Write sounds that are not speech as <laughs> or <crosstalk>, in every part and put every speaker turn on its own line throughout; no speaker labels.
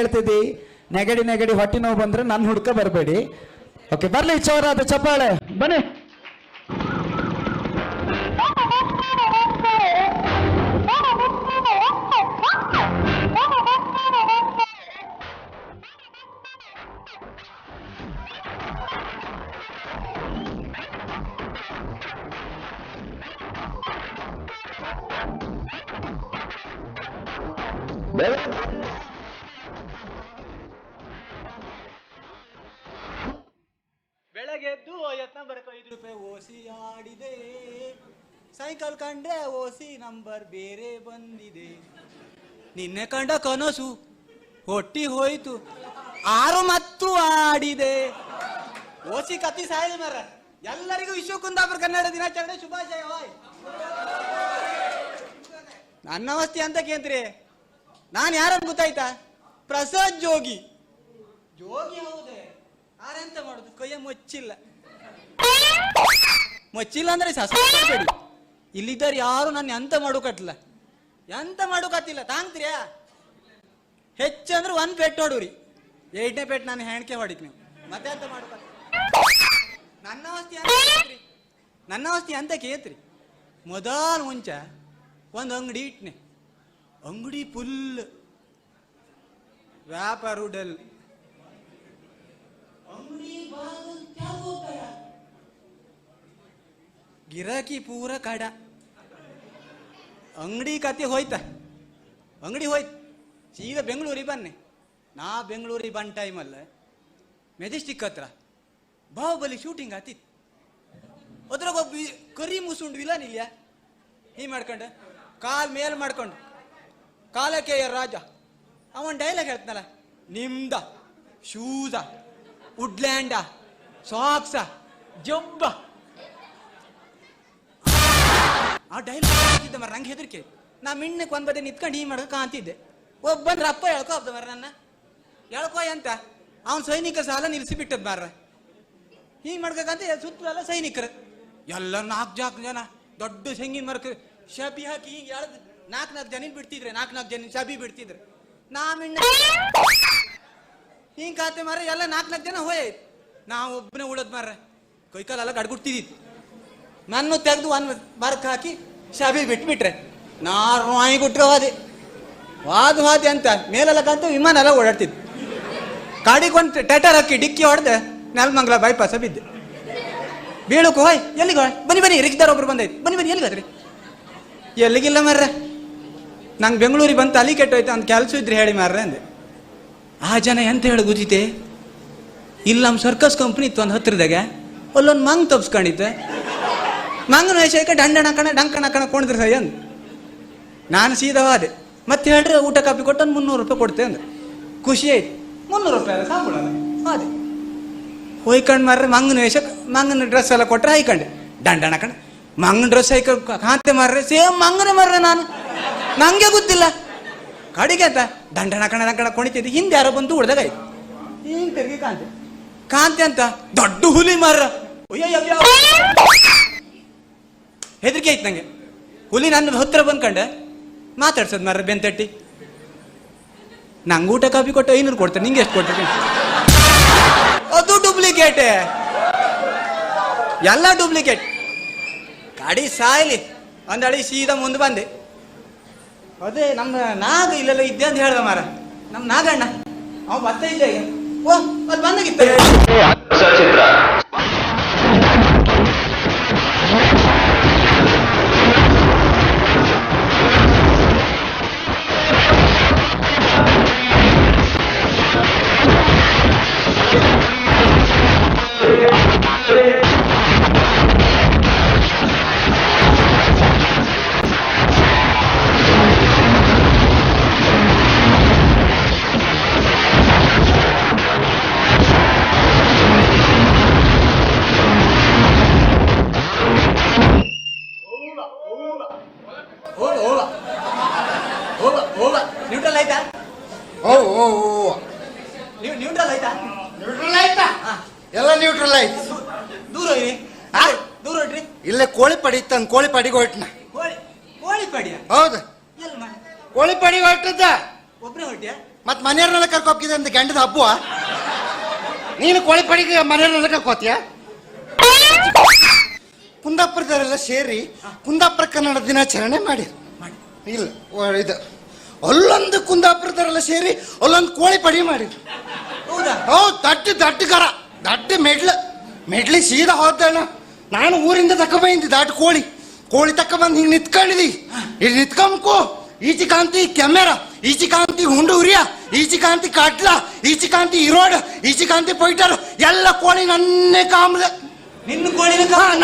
ಹೇಳ್ತಿದ್ದಿ? ನೆಗಡಿ ನೆಗಡಿ ಹೊಟ್ಟೆ ನೋವು ಬಂದ್ರೆ ನನ್ನ ಹುಡ್ಕ ಬರಬೇಡಿ. ಓಕೆ ಬರ್ಲಿ ಚೋರಾದ ಚಪ್ಪಾಳೆ. ಬನ್ನಿ.
ಬೆಳಗ್ಗೆದ್ದು ಯತ್ನ ಬರಕ ಐದು ರೂಪಾಯಿ ಓಸಿ ಆಡಿದೆ. ಸೈಕಲ್ ಕಂಡ್ರೆ ಓಸಿ ನಂಬರ್ ಬೇರೆ ಬಂದಿದೆ. ನಿನ್ನೆ ಕಂಡ ಕನಸು ಹೊಟ್ಟಿ ಹೋಯ್ತು, ಆರು ಮತ್ತು ಆಡಿದೆ. ಓಸಿ ಕತ್ತಿ ಸಾಯಿದೆ ಮರ ಎಲ್ಲರಿಗೂ ವಿಶ್ವ ಕುಂದಾಪುರ ಕನ್ನಡ ದಿನಾಚರಣೆ ಶುಭಾಶಯ ನನ್ನ ಅವಸ್ಥೆ ಅಂತ ಕೇಂದ್ರಿ ನಾನು ಯಾರನ್ನು ಗೊತ್ತಾಯ್ತಾ? ಪ್ರಸಾದ್ ಜೋಗಿ. ಜೋಗಿ ಹೌದೇ? ಆರೆಂತ ಮಾಡುದು? ಕೈಯ ಮುಚ್ಚಿಲ್ಲ. <laughs> ಮೊಚ್ಚಿಲ್ಲ ಅಂದ್ರೆ ಸಸ್ಬೇಡಿ ಇಲ್ಲಿದ್ದಾರೆ ಯಾರು ನನ್ನ ಎಂತ ಮಾಡೋಕತ್ತಿಲ್ಲ ಎಂತ ಮಾಡೋಕತ್ತಿಲ್ಲ ತಾಂಗ್ತೀರ್ಯಾ ಹೆಚ್ಚಂದ್ರೆ ಒಂದ್ ಪೆಟ್ ನೋಡುವ್ರಿ ಎರಡನೇ ಪೆಟ್ ನಾನು ಹೆಣ್ಕೆ ಹೊಡಿಕ್ ನೀವು ಮತ್ತೆ ಎಂತ ಮಾಡೋಕತ್ತ ನನ್ನ ಅವಸ್ಥೆ ನನ್ನ ಅವಸ್ಥೆ ಅಂತ ಕೇತ್ರಿ ಮೊದಲ ಮುಂಚ ಒಂದು ಅಂಗಡಿ ಇಟ್ನೆ. ಅಂಗಡಿ ಫುಲ್ ವ್ಯಾಪಾರ ಡಲ್ ಗಿರಾಕಿ ಪೂರ ಕಡ. ಅಂಗಡಿ ಕತೆ ಹೋಯ್ತ. ಅಂಗಡಿ ಹೋಯ್ತು. ಸೀದಾ ಬೆಂಗಳೂರಿಗೆ ಬನ್ನಿ. ನಾ ಬೆಂಗಳೂರಿಗೆ ಬಂದ ಟೈಮಲ್ಲ ಮೆಜೆಸ್ಟಿಕ್ ಹತ್ರ ಬಾಹುಬಲಿ ಶೂಟಿಂಗ್ ಆತಿತ್ತು ಅದ್ರಾಗ ಒಬ್ಬ ವಿ- ಕರಿ ಮುಸುಂಡ್ ಇಲ್ಲ ನಿಲ್ಯ ಹೀ ಮಾಡ್ಕೊಂಡು. ಕಾಲ್ ಮೇಲೆ ಮಾಡ್ಕೊಂಡು. ಕಾಲಕ್ಕೆ ರಾಜ. ಅವನ್ ಡೈಲಾಗ್ ಹೇಳ್ತಾನಲ್ಲ, ನಿಮ್ದ ಶೂಸ ವುಡ್ಲ್ಯಾಂಡ ಸಾಕ್ಸ ಜಂಬ ಆ ಡೈಲಾಗ್ ಹೇಳ್ತಿದ್ದೆ ಮರ ನಂಗೆ ಹೆದರಿಕೆ. ನಾ ಮಿಣ್ಣಕ್ಕೆ ಒಂದ್ ನಿಂತ್ಕೊಂಡು ಹೀ ಮಾಡೋಕೆ ಕಾಂತಿದ್ದೆ ಒಬ್ಬಂದ್ರ ಅಪ್ಪ ಹೇಳ್ಕೊ ಹಬ್ದ ಮರ ನನ್ನ. ಹೇಳ್ಕೋ ಅಂತ ಅವನ್ ಸೈನಿಕ ಸಾಲ ನಿಲ್ಲಿಸಿ ಬಿಟ್ಟದ್ ಮಾರ್ರ ಹೀಗ್ ಮಾಡ್ಬೇಕಂತ ಸುತ್ತಲೆಲ್ಲ ಸೈನಿಕರು. ಎಲ್ಲ ನಾಲ್ಕು ಜಾಕ್ ಜನ, ದೊಡ್ಡ ಸೆಂಗಿನ ಮರಕ್ಕೆ ಶಬಿ ಹಾಕಿ ಹಿಂಗೆ ಎಳ್ದು ನಾಲ್ಕು ನಾಲ್ಕು ಜನ ಬಿಡ್ತಿದ್ರೆ ನಾಲ್ಕು ನಾಲ್ಕು ಜನ ಶಬಿ ಬಿಡ್ತಿದ್ರೆ. ನಾ ಮಿಣ್ಣ ಹಿಂಗ್ ಕಾತೆ ಮಾರ ಎಲ್ಲ ನಾಲ್ಕು ನಾಲ್ಕು ಜನ ಹೋಯ್ ನಾವು ಒಬ್ಬನೇ ಉಳದ್ ಮಾರ ಕೈಕಾಲೆಲ್ಲ ಗಡ್ಗುಡ್ತಿದ್ದಿತ್ತು ನನ್ನ ತೆಗೆದು ಒಂದು ಮರಕ್ಕೆ ಹಾಕಿ ಶಬಿ ಬಿಟ್ಬಿಟ್ರೆ. ನಾ ರಾಯಿ ಕೊಟ್ರೆ ಹೋದೆ ವಾದ ಹೋದೆ ಅಂತ. ಮೇಲೆಲ್ಲ ಕಂತು ವಿಮಾನ ಎಲ್ಲ ಓಡಾಡ್ತಿತ್ತು ಕಾಡಿಗೊಂದು ಟೆಟರ್ ಹಾಕಿ ಡಿಕ್ಕಿ ಹೊಡೆದೆ, ನೆಲಮಂಗಲ ಬೈಪಾಸ ಬಿದ್ದೆ. ಬೀಳುಕು ಹೋಯ್, ಎಲ್ಲಿಗೆ ಹೋಯ್? ಬನ್ನಿ ಬನ್ನಿ, ರಿಕ್ದಾರ್ ಒಬ್ರು ಬಂದೈತೆ. ಬನ್ನಿ ಬನ್ನಿ ಎಲ್ಲಿಗಾದ್ರಿ ಎಲ್ಲಿಗಿಲ್ಲ ಮಾರ್ರೆ. ನಂಗೆ ಬೆಂಗಳೂರಿಗೆ ಬಂತು ಅಲ್ಲಿ ಕೆಟ್ಟೋಯ್ತು ಅಂತ ಕೆಲಸ ಇದ್ರೆ ಹೇಳಿ ಮಾರ್ರೆ ಅಂದೆ. ಆ ಜನ ಎಂತ ಹೇಳಿ ಗೊತ್ತಿತ್ತೆ ಇಲ್ಲಿ ನಮ್ಮ ಸರ್ಕಸ್ ಕಂಪ್ನಿ ಇತ್ತು ಒಂದು ಹತ್ತಿರದಾಗೆ. ಅಲ್ಲೊಂದು ಮಂಗ್ ತಪ್ಸ್ಕೊಂಡಿತ್ತೆ ಮಂಗನ ವೇಷಕ್ಕೆ ಡಂಡಣ ಕಣ ಡಂಕಣ ಕಣ ಕೊಂಡಿದ್ರೆ ಸೈ ಅಂದ್. ನಾನು ಸೀದಾ ಹೋದೆ. ಮತ್ತೆ ಹೇಳ್ರಿ, ಊಟ ಕಾಪಿ ಕೊಟ್ಟು ಒಂದು ಮುನ್ನೂರು ರೂಪಾಯಿ ಕೊಡ್ತೆ ಅಂದ್ರೆ ಖುಷಿ ಆಯ್ತು. ಮುನ್ನೂರು ರೂಪಾಯಿ ಸಾಂಬಳ ಅದೆ ಹೊಯ್ಕಂಡು ಮಾರ್ರೆ, ಮಂಗನ ವೇಷ ಮಂಗನ ಡ್ರೆಸ್ ಎಲ್ಲ ಕೊಟ್ರೆ ಹೈಕಂಡೆ ದಂಡಣ ಕಣ ಮಂಗನ ಡ್ರೆಸ್ ಹೈಕ ಕಾಂತೆ ಮಾರ್ರೆ, ಸೇಮ್ ಮಂಗನೇ ಮಾರ್ರೆ ನಾನು. ನಂಗೆ ಗೊತ್ತಿಲ್ಲ. ಕಡಿಗೆ ಅಂತ ದಂಡಣ ಕಣ ಕಣ ಕೊಣಿತಿದ್ದೆ ಹಿಂದೆ ಯಾರೋ ಬಂದು ಉಳ್ದಾಗಾಯ್ತು. ಹಿಂಗ್ ತಿರುಗಿ ಕಾಂತೆ? ಕಾಂತೆ ಅಂತ ದೊಡ್ಡ ಹುಲಿ ಮಾರ. ಹೆದರಿಕೆ ಆಯ್ತು ನಂಗೆ. ಹುಲಿ ನನ್ನ ಹತ್ರ ಬಂದ್ಕಂಡೆ ಮಾತಾಡ್ಸದ್ ಮಾರ ಬೆಂತಟ್ಟಿ. ನಂಗೆ ಊಟ ಕಾಫಿ ಕೊಟ್ಟು ಐನೂರು ಕೊಡ್ತಾರೆ ನಿಂಗೆ ಎಷ್ಟು ಕೊಡ್ತೀನಿ? ಅದು ಡೂಪ್ಲಿಕೇಟ್ ಎಲ್ಲ ಡೂಪ್ಲಿಕೇಟ್ ಗಾಡಿ ಸಾಯ್ಲಿ. ಅಡಿ ಸೀದಾ ಮುಂದೆ ಬಂದೆ. ಅದೇ ನಮ್ಮ ನಾಗ ಇಲ್ಲೆಲ್ಲ ಇದ್ದೆ ಅಂತ ಹೇಳ್ದ ಮಾರ ನಮ್ಮ ನಾಗಣ್ಣ. ಅವ ಬರ್ತಾ ಇದ್ದೆ. ಓ, ಅದ್ ಬಂದಾಗಿತ್ತು.
ಗಂಡದ ಹಬ್ಬ ನೀನು ಕೋಳಿ ಪಡಿಗೆ ಮನೆಯಲ್ಲಿ ಕೋತಿಯ ಕುಂದಾಪುರದವರೆಲ್ಲ ಸೇರಿ ಕುಂದಾಪುರ ಕನ್ನಡ ದಿನಾಚರಣೆ ಮಾಡಿ. ಇಲ್ಲ ಇದು. ಅಲ್ಲೊಂದು ಕುಂದಾಪುರದವರೆಲ್ಲ ಸೇರಿ ಅಲ್ಲೊಂದು ಕೋಳಿ ಪಡಿ ಮಾಡಿ.
ಹೌದಾ?
ಹೌದು ದಡ್ಡ ದಡ್ಡ ಕರ ದಡ್ಡ ಮೆಡ್ಲ. ಮೆಡ್ಲಿ ಸೀದಾ ಹೋದಣ್ಣ. ನಾನು ಊರಿಂದ ತಕೊಂಬಂದಿ ದಾಟ್ ಕೋಳಿ. ಕೋಳಿ ತಕೊಂಬಂದು ಹಿಂಗೆ ನಿಂತ್ಕೊಂಡಿದಿ. ಇಲ್ಲಿ ನಿಂತ್ಕೊಂಬಕು ಈಚಿ ಕಾಂತಿ ಕೆಮ್ಮೆರ ಈಚಿ ಕಾಂತಿ ಹುಂಡು ಉರಿಯ ಈಚಿ ಕಾಟ್ಲ ಕಟ್ಲ ಈಚಿ ಕಾಂತಿ ಇರೋಡ್ ಈಜಿಕಾಂತಿ ಪೊಯ್ಟರ್ ಎಲ್ಲ ಕೋಳಿ ನನ್ನೇ ಕಾಮ್ದ.
ನಿನ್ನ
ಕೋಳಿ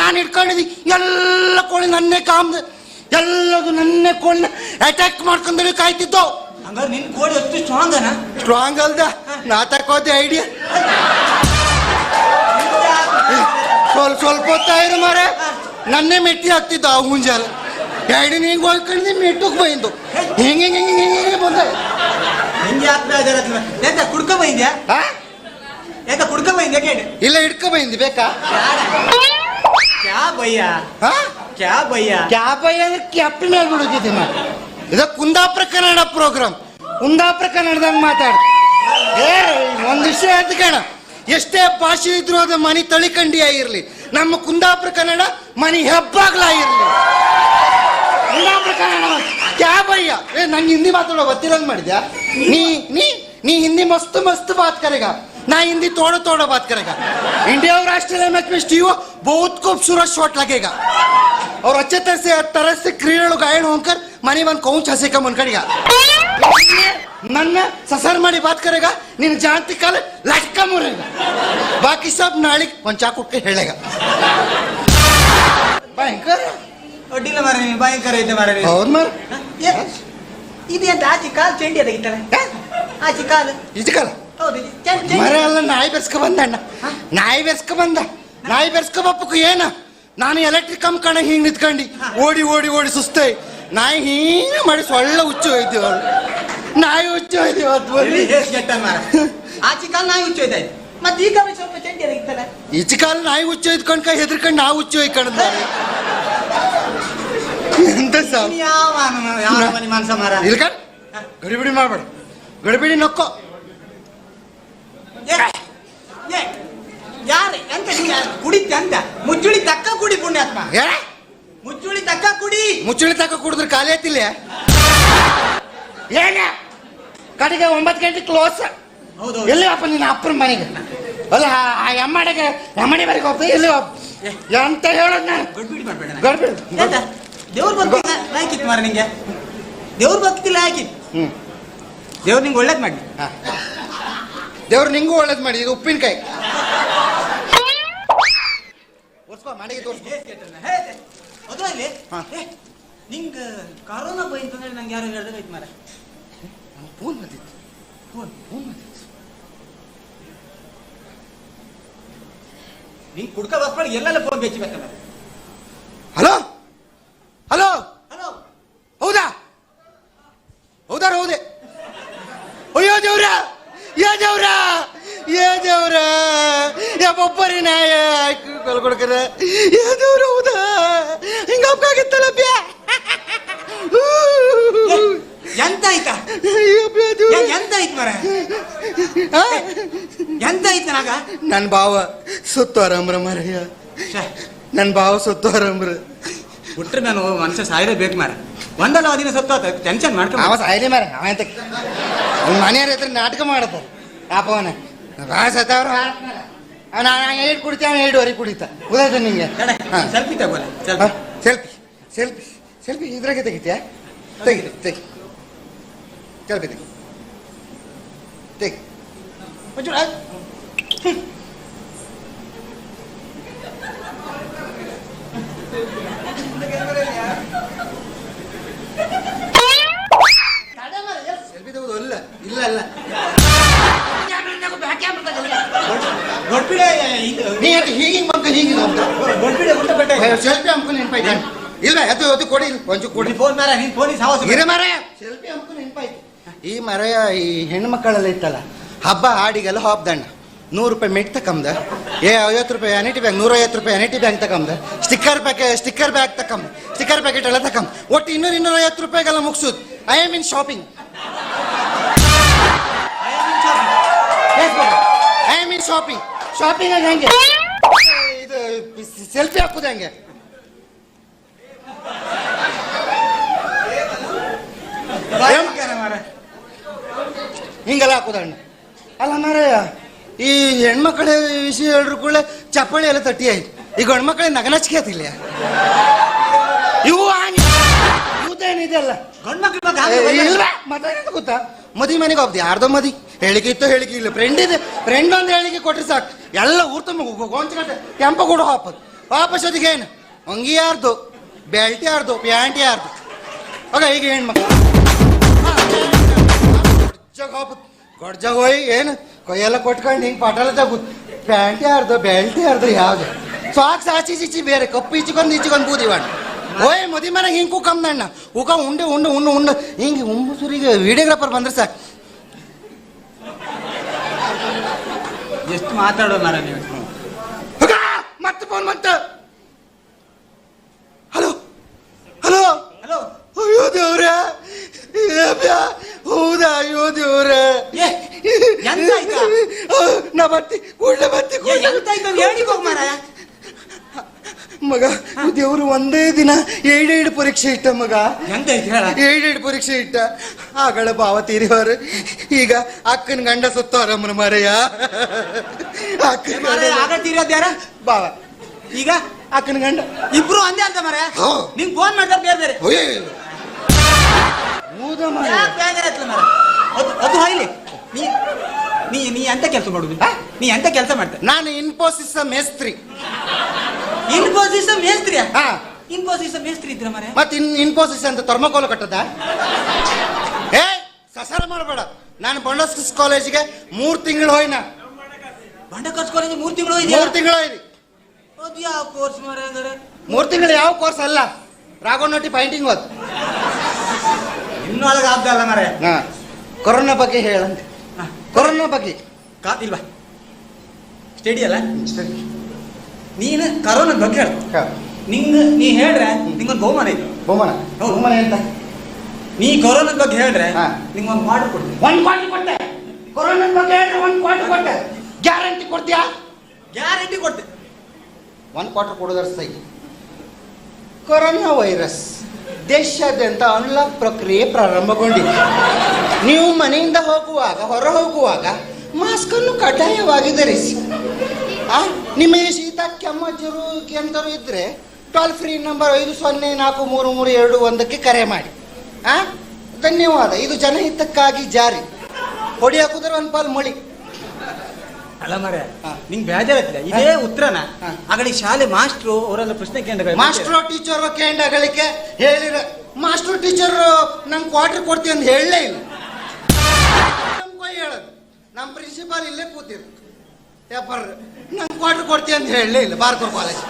ನಾನು ಇಟ್ಕೊಂಡಿದ್ದಿ ಎಲ್ಲ ಕೋಳಿ ನನ್ನೇ ಕಾಮ್ದ. ಎಲ್ಲದು ನನ್ನೇ ಕೋಳಿ ಅಟ್ಯಾಕ್ ಮಾಡ್ಕೊಂಡು ಕಾಯ್ತಿದ್ದೋ.
ಹಂಗಾರೆ ನಿನ್ನ ಕೋಳಿ ಅಷ್ಟು ಸ್ಟ್ರಾಂಗ್ ಅನ?
ಸ್ಟ್ರಾಂಗ್ ಅಲ್ದ? ನಾ ತಕೋದೆ ಐಡಿಯಾ ಸ್ವಲ್ಪ ಸ್ವಲ್ಪ ಹೊತ್ತಾಯ್ರು ಮಾರೆ ನನ್ನೇ ಮೆಟ್ಟಿ ಹಾಕ್ತಿದ್ದ ಆ ಮುಂಜಾಲ ಎರಡು ನೀಂಗ್ ಹೋಗ್ಕೊಂಡು ಮೆಟ್ಟಕ್ಕೆ ಬೈಂದು. ಹಿಂಗೆ ಹಿಂಗೆ ಹಿಂಗೆ ಹಿಂಗೆ ಹಿಂಗೆ ಬಂದೆ.
ನಿಂಗೆ ಯಾಕೆ ಬೇಜಾರ ಎಂತ ಕುಡ್ಕ ಬೈದ್ಯಾ?
ಆ?
ಎಂತ ಕುಡ್ಕ ಬೈದ್ಯಾ ಕೇಳಿ.
ಇಲ್ಲ ಹಿಡ್ಕೊ ಬೈಂದಿ ಬೇಕಾ?
ಕ್ಯಾ ಬಯ್ಯ
ಹಾ?
ಕ್ಯಾ ಭಯ್ಯ
ಕ್ಯಾಬ್ ಅಂದ್ರೆ ಕ್ಯಾಪ್ಟನ್ ಆಗ್ಬಿಡುತ್ತಿದ್ದೆ ಇದು ಕುಂದಾಪುರ ಕನ್ನಡ ಪ್ರೋಗ್ರಾಮ್ ಕುಂದಾಪುರ ಕನ್ನಡದಾಗ ಮಾತಾಡ. ಏ ಒಂದು ವಿಷಯ ಆಯ್ತು ಕಣ. ಎಷ್ಟೇ ಭಾಷೆ ಇದ್ರು ಅದ ಮನಿ ತಳಿಕಂಡಿ ಆಗಿರ್ಲಿ ನಮ್ಮ ಕುಂದಾಪುರ ಕನ್ನಡ ಮನಿ ಹೆಬ್ಬಾಗ್ಲಾಗಿರ್ಲಿ ಕುಂದಾಪುರ ಕನ್ನಡ ಕ್ಯಾ ಭಯ್ಯ ಏ ನಂಗೆ ಹಿಂದಿ ಮಾತಾಡೋ ಗೊತ್ತಿರಂಗ್ ಮಾಡಿದ್ಯಾ ನೀ ನೀ ನೀ ಹಿಂದಿ ಮಸ್ತ್ ಮಸ್ತ್ ಬಾತ್ ಕರೆಗ ना हिंदी तोड़ो तोड़ो बात करेगा इंडिया और ऑस्ट्रेलिया मैच में स्टीव बहुत खूबसूरत शॉट लगेगा और अच्छे तरह से तरह से ಕ್ರೀಡೆಗಳು ಗಾಯಣ ಹೋಗ್ಕರ್ ಮನೆ ಬಂದು ಕೌಂಚ್ ಹಸಿಕ ಮುನ್ಕಡಿಗ ನನ್ನ ಸಸರ್ ಮಾಡಿ ಬಾತ್ ಕರೆಗ ನಿನ್ನ ಜಾಂತಿ ಕಾಲ ಲಟ್ಕ ಮುರೇಗ ಬಾಕಿ ಸಬ್ ನಾಳಿಗ್ ಒಂದ್ ಚಾಕ್ ಉಟ್ಕೆ ಹೇಳೇಗ ಭಯಂಕರ
ಅಡ್ಡಿಲ್ಲ ಮಾರ ನೀವು ಭಯಂಕರ ಐತೆ ಮಾರ
ಹೌದು ಮಾರ
ಹ? ಏ, ಇದು ಎಂತ ಆಚಿ ಕಾಲು ಚೆಂಡಿ ಅದಾಗಿತ್ತಲ್ಲ ಆಚಿ ಕಾಲು. ಹೌದು ಇದು ಚೆಂಡ್- ಚೆಂಡಿ.
ಮರ ಎಲ್ಲ ನಾಯಿ ಬೆರ್ಸ್ಕೊ ಬಂದ ಅಣ್ಣ. ನಾಯಿ ಬೆರ್ಸ್ಕೊ ಬಂದ. ನಾಯಿ ಬೆರ್ಸ್ಕೊ ಬಪ್ಪಕು ಏನ? ನಾನು ಎಲೆಕ್ಟ್ರಿಕ್ ಕಮ್ ಕಣ ಹಿಂಗ್ ನಿತ್ಕೊಂಡು ಓಡಿ ಓಡಿ ಓಡಿ ಸುಸ್ತೈ ನಾಯಿ ಹೀಗೆ ಮಾಡಿ ಸೊಳ್ಳೆ ಹುಚ್ಚು ಹೋಯ್ತು ಅವಳು ನಾಯಿ ಹುಚ್ಚು ಹೋಯ್ತು ಇವತ್ತು
ಗೆಟ್ಟ ಮಾರ ಆಚಿ ಕಾಲು ನಾಯಿ ಹುಚ್ಚೋಯ್ತಾಯ್ತು ಮತ್ತೆ ಈ ಕಾಲು ಸ್ವಲ್ಪ ಚೆಂಡಿ ಅದಾಗಿತ್ತಲ್ಲ
ಈಚೆ ಕಾಲ ನಾಯಿ ಹುಚ್ಚು ಹೊಯ್ದ್ಕೊಂಡ್ಕ ಹೆದರ್ಕೊಂಡು ನಾವು ಹುಚ್ಚು ಹೊಯ್ಕೊಂಡ್ ಎಂತ ಸಾವು
ನೀನು ಯಾವ ಮಾನ- ಯಾವ ಮನೆ ಮಾರ?
ಇಲ್ಕ ಗಡಿಬಿಡಿ ಮಾಡಬೇಡ. ಗಡಿಬಿಡಿ ನಕ್ಕೋ.
ಯಾರು? ಎಂತ ನೀ ಕುಡಿತ ಅಂತ ಮುಚ್ಚುಳಿ ತಕ್ಕ ಕುಡಿ ಪುಣ್ಯಾತ್ಮ. ಮುಚ್ಚುಳಿ ತಕ್ಕ ಕುಡಿ.
ಮುಚ್ಚುಳಿ ತಕ್ಕ ಕುಡಿದ್ರೆ ಖಾಲಿ ಆಯ್ತಿಲ್ಲ. ಏನ? ಕಡೆಗೆ ಒಂಬತ್ತು ಗಂಟೆ ಕ್ಲೋಸ್
ಹೌದು
ಎಲ್ಲಿ ಅಪ್ಪ ನಿನ್ನ ಅಪ್ಪನ ಮನೆಗೆ? ಅಲ್ಲ ಆ- ಎಮ್ಮಡಿಗೆ ಎಮ್ಮಡಿ ಮನೆಗೆ ಹೋಗ್ತಾ ಎಲ್ಲಿ ಎಂತ ಹೇಳೋದ್ ನಾನು?
ಗಡ್ಬಿಡಿ ಮಾಡ್ಬೇಡ.
ಗಡ್ಬಿಡಿ.
ದೇವ್ರ ಭಕ್ತಿ ಹಾಕಿತ್ತು ಮಾರ ನಿಂಗೆ. ದೇವ್ರ ಭಕ್ತಿಲ್ಲ ಹಾಕಿತ್ತು.
ಹ್ಮ್.
ದೇವ್ರು ನಿಂಗೆ ಒಳ್ಳೇದ್ ಮಾಡಿ
ಹಾ. ದೇವ್ರು ನಿಂಗೂ ಒಳ್ಳೇದ್ ಮಾಡಿ ಇದು ಉಪ್ಪಿನಕಾಯಿ. ತೋರ್ಸ್ಕೊ ಮಾಡಿಗೆ ತೋರ್ಸ್ಕೊ.
ಏ, ನಿಂಗ ಕರೋನಾ ಬೈಂತ ಹೇಳಿ ನಂಗೆ ಯಾರು ಹೇಳಿದ್ರೆ ಐತ್ ಮಾರ
ಫೋನ್ ಬಂದಿತ್ತು.
ಫೋನ್
ಫೋನ್ ಬಂದಿತ್ತು.
ನಿಂಗೆ ಕುಡ್ಕ ಬರ್ಬೇಡ ಎಲ್ಲೆಲ್ಲ ಫೋನ್ ಬೆಚ್ಚಬೇಕಲ್ಲ
ಹಲೋ ಹಲೋ
ಹಲೋ
ಹೌದಾ ಹೌದಾ ಹೌದೇ ಅಯ್ಯೋ ದೇವ್ರ ಯಾ ದೇವ್ರ ಯಾ ದೇವ್ರ ಯಾ ಬೊಬ್ಬರಿ ನಾಯ ಕೊಡ್ಕರ ಯಾ ದೇವ್ರ ಹೌದಾ ಹಿಂಗ ಅಪ್ಪಾಗಿತ್ತಲ್ಲ ಬ್ಯಾ
ಏ, ಏ, ಎಂತ ಆಯ್ತು ಮರ ಎಂತ ಆಯ್ತು ನಾಗ?
ನನ್ನ ಭಾವ ಸುತ್ತು ಆರಾಮ್ರ ಮರಯ್ಯ
ನನ್
ನನ್ನ ಭಾವ ಸುತ್ತು ಆರಾಮ್ರ
ಬಿಟ್ರೆ ನಾನು ಮನುಷ್ಯ ಬೇಕು ಮಾರ ಒಂದಲ್ಲ ದಿನ ಸತ್ತು ಟೆನ್ಷನ್
ಅವ
ಸಾಯಲೇ
ಸಾಯ್ಲಿ ಮರ ಅವ ಎಂತ ಮನೆಯವ್ರ ಹತ್ರ ನಾಟಕ ಮಾಡತ್ತ ಪಾಪವನ ಭಾಳ ಸತ್ತವ್ರು ನಾನು ಏಟ್ ಕುಡಿತ ಅವ ಕುಡಿತಾ ಕುಡಿತ. ಉದಾಯ್ತು ನಿಂಗೆ?
ಸೆಲ್ಫಿ ತಗೋಲ್ಲ
ಸೆಲ್ಫಿ ಸೆಲ್ಫಿ ಸೆಲ್ಫಿ ಇದ್ರಾಗೆ ತೆಗಿತ್ಯಾ? ತೆಗಿ ತೆಗಿ ಸೆಲ್ಫಿ ತೆಗಿ ತೆಗಿ ಸೆಲ್ಫಿ ತೆಗೆದು ಅಲ್ಲ ಇಲ್ಲ ಅಲ್ಲ
ದೊಡ್ಡಪಿಡೆ
ನೀ ಅದು ಹೀಗೆ ಬಂಕ ಹೀಗೆ
ದೊಡ್ಡಪಿಡೆ ಊಟ ಬೆಟ್ಟ
ಸೆಲ್ಫಿ ಅಂಕು ನೆನಪಾಯ್ತು ಇಲ್ಲ ಅದು ಅದು ಕೊಡಿ ಒಂಚು ಕೊಡಿ
ಫೋನ್ ಮಾರ ನೀನ್ ಫೋನಿಗೆ ಸಾವಾಸ
ಇರ ಮರ ಸೆಲ್ಫಿ ಅಂಕು ನೆನಪಾಯ್ತು ಈ ಮರ ಈ ಹೆಣ್ಮಕ್ಕಳೆಲ್ಲ ಇತ್ತಲ್ಲ ಹಬ್ಬ ಹಾಡಿಗೆಲ್ಲ ಹಾಬ್ದಂಡ ನೂರು ರೂಪಾಯಿ ಮೆಟ್ ತಕಂದ ಏ ಐವತ್ತು ರೂಪಾಯಿ ಅನಿಟಿ ಬ್ಯಾಂಕ್ ನೂರೈವತ್ತು ರೂಪಾಯಿ ಅನಿಟಿ ಬ್ಯಾಂಕ್ ತಕಂದ ಸ್ಟಿಕ್ಕರ್ ಪ್ಯಾಕೆ ಸ್ಟಿಕ್ಕರ್ ಬ್ಯಾಗ್ ತಕಂ ಸ್ಟಿಕ್ಕರ್ ಪ್ಯಾಕೆಟ್ ಎಲ್ಲ ತಕಂ ಒಟ್ಟು ಇನ್ನೂರು ಇನ್ನೂರ ಐವತ್ತು ರೂಪಾಯಿಗೆಲ್ಲ ಮುಗಿಸೋದು I am in shopping I am in shopping shopping ಹೆಂಗೆ ಇದು ಸೆಲ್ಫಿ ಹಾಕೋದು ಹೆಂಗೆ ಹಿಂಗೆಲ್ಲ ಹಾಕೋದಣ್ಣ. ಅಲ್ಲ ಮಾರಯ್ಯ ಈ ಹೆಣ್ಮಕ್ಳ ವಿಷಯ ಹೇಳ್ರು ಕೂಡ ಚಪ್ಪಳಿ ಎಲ್ಲ ತಟ್ಟಿ ಆಯ್ತು. ಈ ಗಂಡ್ಮಕ್ಳ ನಗನಚಿಕೆ ಆತಿಲ್ಲ ಇವು
ಇದೆಲ್ಲ
ಗಂಡ್ಮಕ್ಳು ಮಾತಾಡೋದು ಗೊತ್ತಾ? ಮದಿ ಮನೆಗೆ ಹೋಗ್ದು. ಯಾರ್ದೋ ಮದಿ. ಹೇಳಿಕೆ ಇತ್ತು ಹೇಳಿಕೆ ಇಲ್ಲ. ಫ್ರೆಂಡ್ ಇದೆ. ಫ್ರೆಂಡ್ ಒಂದು ಹೇಳಿಕೆ ಕೊಟ್ರೆ ಸಾಕು. ಎಲ್ಲ ಊರ್ ತುಂಬ ಗೊಂಚಗಟ್ಟೆ. ಕೆಂಪು ಕೂಡ ವಾಪಸ್ ವಾಪಸ್ ಅದಕ್ಕೆ ಏನು? ಅಂಗಿ ಯಾರ್ದು? ಬೆಲ್ಟ್ ಯಾರ್ದು? ಪ್ಯಾಂಟ್ ಯಾರ್ದು? ಓಕೆ ಈಗ ಹೆಣ್ಮಕ್ಳು. ಗೊಡ್ಜಾಗ ಹೋಯ್ ಏನು? ಕೊಯ್ಯೆಲ್ಲ ಕೊಟ್ಕೊಂಡು ಹಿಂಗೆ ಪಟಲ ತಗು ಪ್ಯಾಂಟ್ ಯಾರ್ದು ಬೆಲ್ಟ್ ಯಾರ್ದು ಯಾವ್ದು? ಸಾಕ್ಸ್ ಆಚಿ ಚಿಚಿ ಬೇರೆ ಕಪ್ಪು ಇಚ್ಚಿಕೊಂಡು ಇಚ್ಚಿಕೊಂಡು ಬೂದಿವಾಣ ಓಯ್ ಮದಿ ಮನೆ ಹಿಂಗೆ ಕೂಕಮ್ದಣ್ಣ ಉಕ ಉಂಡೆ ಉಂಡು ಉಂಡು ಉಂಡು. ಹಿಂಗೆ ಸುರಿ ವಿಡಿಯೋಗ್ರಾಫರ್ ಬಂದ್ರೆ ಸಾಕು.
ಎಷ್ಟು ಮಾತಾಡೋ ಮಾರ ನೀವು!
ಮತ್ತೆ ಫೋನ್ ಬಂತು. ಹಲೋ? ಹಲೋ?
ಹಲೋ?
ಅಯ್ಯೋ ದೇವ್ರೆ ಹೌದಾ ಅಯ್ಯೋ ದೇವ್ರೆ
ಏ, ಎಂತ ಆಯ್ತಾ?
ಆ, ನಾ ಬರ್ತಿ ಕೂಡ್ಲೆ ಬರ್ತಿ
ಏ, ಎಂತ ಹೋಗ್ ಮಾರಾಯ
ಮಗ ದೇವ್ರು ಒಂದೇ ದಿನ ಏಳೇಳು ಪರೀಕ್ಷೆ ಇಟ್ಟ ಮಗ.
ಎಂತ ಹೇಳ?
ಏಳೇಳು ಪರೀಕ್ಷೆ ಇಟ್ಟ. ಆಗಳ ಭಾವ ತೀರಿವರು ಈಗ ಅಕ್ಕನ ಗಂಡ ಸುತ್ತವರಮ್ಮನ ಮರೆಯ ಅಕ್ಕನ
ಮಾರಾಯ
ಗಂಡ
ಆಗ ತೀರೋದ್ ಯಾರ?
ಭಾವ.
ಈಗ?
ಅಕ್ಕನ ಗಂಡ.
ಇಬ್ರು ಅಂದೆ ಅಂತ ಮಾರ
ಹೋ.
ನಿಂಗ್ ಫೋನ್ ಮಾಡ್ತಾರೆ ಬೇರೆ ಬೇರೆ
ಹೌದ ಮಾರ್ರೆ.
ಯಾಕ್ ಬೇಜಾರ್ ಆಯ್ತಲ್ಲ ಮಾರ್ರೆ? ಅದು ಅದು ಹಾಯ್ಲಿ ನೀ ನೀ ನೀ ಎಂತ ಕೆಲಸ ಮಾಡುದು? ನೀ ಎಂತ ಕೆಲಸ ಮಾಡ್ತೆ?
ನಾನು ಇನ್ಫೋಸಿಸ್ ಮೇಸ್ತ್ರಿ.
ಇನ್ಫೋಸಿಸ್ ಮೇಸ್ತ್ರಿ
ಹಾ.
ಇನ್ಫೋಸಿಸ್ ಮೇಸ್ತ್ರಿ ಇದ್ರ ಮರೆ
ಮತ್ತೆ ಇನ್ ಇನ್ಫೋಸಿಸ್ ಅಂತ ಥರ್ಮಕೋಲ್ ಕಟ್ಟದ? ಏ ಸಸಾರ ಮಾಡಬೇಡ. ನಾನು ಬಂಡಸ್ ಕಾಲೇಜಿಗೆ ಮೂರ್ ತಿಂಗಳು ಹೋಯ್ನ.
ಬಂಡ ಕಾಲೇಜ್ ಮೂರ್ ತಿಂಗಳು
ಮೂರು ತಿಂಗಳು ಹೋಯ್ನಿ
ಅದು ಯಾವ ಕೋರ್ಸ್ ಮಾರ ಅಂದ್ರೆ
ಮೂರ್ ತಿಂಗಳು ಯಾವ ಕೋರ್ಸ್ ಅಲ್ಲ. ರಾಘವನೊಟ್ಟಿ ಪೈಂಟಿಂಗ್ ಹೋದ್.
ಇನ್ನೊಳಗೆ ಅಲ್ಲ ಮರೆ
ಹಾ. ಕೊರೋನಾ ಬಗ್ಗೆ ಹೇಳಂತೆ. ಕೊರೋನಾ ಬಗ್ಗೆ.
ಕಾತಿಲ್ವಾ ಸ್ಟಡಿ ಅಲ್ಲ? ನೀನು ಕರೋನಾ ಬಗ್ಗೆ ಹೇಳ. ನಿಂಗ ನೀ ಹೇಳ್ರೆ ನಿಂಗೊಂದು ಬಹುಮಾನ ಐತಿ
ಬಹುಮಾನ. ಬಹುಮಾನ ಎಂತ?
ನೀ ಕೊರೋನಾ ಬಗ್ಗೆ ಹೇಳ್ರೆ. ನಿಂಗೊಂದು ಮಾಡಿ ಕೊಡ್ತೀನಿ
ಒಂದು ಕ್ವಾರ್ಟರ್ ಕೊಟ್ಟೆ. ಕೊರೋನಾ ಬಗ್ಗೆ ಹೇಳ್ರೆ ಒಂದ್ ಕ್ವಾರ್ಟರ್ ಕೊಟ್ಟೆ. ಗ್ಯಾರಂಟಿ ಕೊಡ್ತೀಯಾ?
ಗ್ಯಾರಂಟಿ ಕೊಡ್ತೀನಿ
ಒಂದು ಕ್ವಾರ್ಟರ್ ಕೊಡೋದ್ರ ಸೈ. Corona virus. ದೇಶಾದ್ಯಂತ ಅನ್ಲಾಕ್ ಪ್ರಕ್ರಿಯೆ ಪ್ರಾರಂಭಗೊಂಡಿದೆ. ನೀವು ಮನೆಯಿಂದ ಹೋಗುವಾಗ ಹೊರ ಹೋಗುವಾಗ ಮಾಸ್ಕ್ ಅನ್ನು ಕಡ್ಡಾಯವಾಗಿ ಧರಿಸಿ. ಆ, ನಿಮಗೆ ಶೀತ ಕೆಮ್ಮಜ್ಜರು ಕೆಂತರು ಇದ್ರೆ ಟೋಲ್ ಫ್ರೀ ನಂಬರ್ ಐದು ಸೊನ್ನೆ ನಾಲ್ಕು ಮೂರು ಮೂರು ಎರಡು ಒಂದಕ್ಕೆ ಕರೆ ಮಾಡಿ. ಆ ಧನ್ಯವಾದ. ಇದು ಜನಹಿತಕ್ಕಾಗಿ ಜಾರಿ. ಹೊಡಿಯಾಕುದ್ರೆ ಒಂದು ಪಾಲ್ ಮಳಿ.
ಅಲ್ಲ ಮರೆ. ನಿಂಗ್ ಬೇಜಾರಾಗ್ತಿಲ್ಲ ಇದೇ ಉತ್ತರನ. ಆಗಲಿ ಶಾಲೆ ಮಾಸ್ಟ್ರು ಅವರೆಲ್ಲ ಪ್ರಶ್ನೆ ಕೇಂದ್ರ
ಮಾಸ್ಟ್ರು ಟೀಚರು ಕೇಂದ್ರಗಳಿಗೆ ಹೇಳಿರ ಮಾಸ್ಟ್ರು ಟೀಚರ್ ನಂಗೆ ಕ್ವಾರ್ಟರ್ ಕೊಡ್ತೀವಿ ಅಂತ ಹೇಳಲೇ ಇಲ್ಲ. ಹೇಳೋದು. ನಮ್ಮ ಪ್ರಿನ್ಸಿಪಾಲ್ ಇಲ್ಲೇ ಕೂತಿರು ಪೇಪರ್. ನಂಗೆ ಕ್ವಾರ್ಟರ್ ಕೊಡ್ತೀವಿ ಅಂತ ಹೇಳಲೇ ಇಲ್ಲ ಬಾರ್ಕೂರ್ ಕಾಲೇಜ್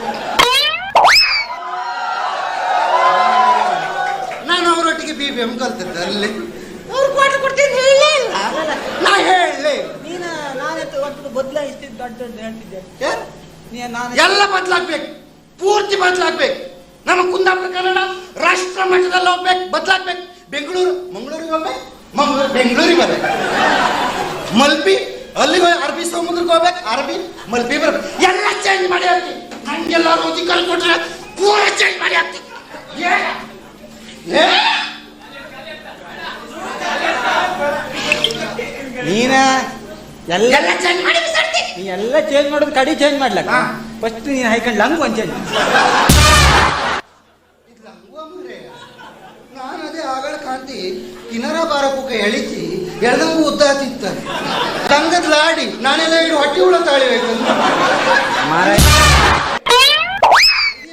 ನಾನು ಅವರೊಟ್ಟಿಗೆ ಬಿ ಬಿ ಎಂ ಕಲ್ತಿದ್ದೆ ಅಲ್ಲಿ. ಅವ್ರು ಕ್ವಾರ್ಟರ್ ಕೊಡ್ತೀನಿ ಅಂತ ಹೇಳಲೇ ಇಲ್ಲ. ನಾ ಹೇಳಲೇ
ನೀನು ನೀನ ಒಂದು ಬದಲಾಯಿಸ್ತಿದ್ದು ದೊಡ್ಡ ದೊಡ್ಡ ಹೇಳ್ತಿದ್ದೆ.
ಯಾರು?
ನೀ ನಾನು
ಎಲ್ಲ ಬದಲಾಗ್ಬೇಕು. ಪೂರ್ತಿ ಬದಲಾಗ್ಬೇಕು. ನಮ್ಮ ಕುಂದಾಪುರ ಕನ್ನಡ ರಾಷ್ಟ್ರ ಮಟ್ಟದಲ್ಲಿ ಹೋಗ್ಬೇಕು. ಬದಲಾಗ್ಬೇಕು. ಬೆಂಗಳೂರು ಮಂಗಳೂರಿಗೆ ಹೋಗ್ಬೇಕು. ಮಂಗಳೂರು ಬೆಂಗಳೂರಿಗೆ ಬರ್ಬೇಕು. ಮಲ್ಪಿ ಅಲ್ಲಿಗೆ ಹೋಗಿ ಅರಬ್ಬಿ ಸಮುದ್ರಕ್ಕೆ ಹೋಗ್ಬೇಕು. ಅರಬಿ ಮಲ್ಪಿ ಬರ್ಬೇಕು. ಎಲ್ಲ ಚೇಂಜ್ ಮಾಡಿ ಹಾಕಿ ಹಂಗೆಲ್ಲ ರೋಜಿ ಕಲ್ಕೊಟ್ರೆ ಪೂರ ಚೇಂಜ್ ಮಾಡಿ ಹಾಕ್ತಿ ಏ?
ನೀನ ಎಲ್ಲ
ಚೇಂಜ್ ಮಾಡಿ.
ನೀ ಎಲ್ಲ ಚೇಂಜ್ ಮಾಡೋದು ಕಡಿ ಚೇಂಜ್ ಮಾಡ್ಲಕ್ಕ?
ಹಾ.
ಫಸ್ಟ್ ನೀನು ಹೈಕಂಡ್ ಲಂಗ್ ಒಂದು ಚೇಂಜ್.
ನಾನು ಅದೇ ಆಗಳ ಕಾಂತಿ ಕಿನರ ಬಾರಪುಕ ಎಳಿತಿ ಎಳ್ದಂಗು ಉದ್ದಾತಿತ್ತ ತಂಗದ ಲಾಡಿ ನಾನೆಲ್ಲ ಇಡು ಹೊಟ್ಟೆ ಹುಳ ತಾಳಿಬೇಕು.
ಮಾರ